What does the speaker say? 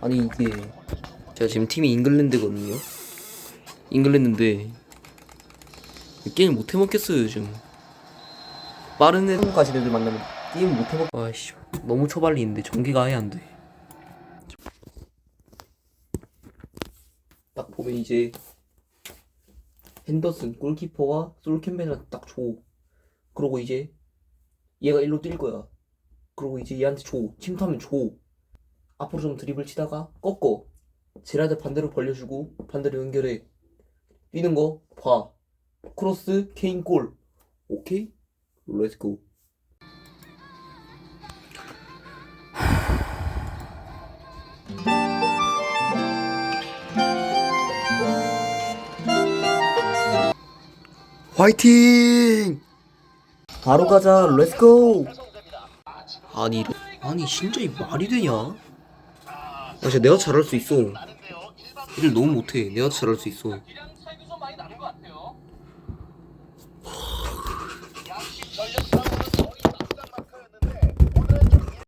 아니 이게 제가 지금 팀이 잉글랜드거든요. 잉글랜드인데 게임 못 해먹겠어요 요즘. 빠른 애들 만나면 게임 못 해먹. 아씨 너무 초발리는데 전기가 아예 안 돼. 딱 보면 이제 핸더슨 골키퍼와 솔캠벨을 딱 줘. 그러고 이제 얘가 일로 뛸 거야. 그러고 이제 얘한테 줘. 침투하면 줘. 앞으로 좀 드리블 치다가 꺾어. 제라드 반대로 벌려주고 반대로 연결해. 뛰는 거 봐. 크로스 케인 골. 오케이? 렛츠고. 화이팅! 바로 가자. 렛츠고. 아니 아니 진짜 이 말이 되냐? 아 진짜 내가 잘할 수 있어. 얘들 너무 못해. 내가 잘할 수 있어.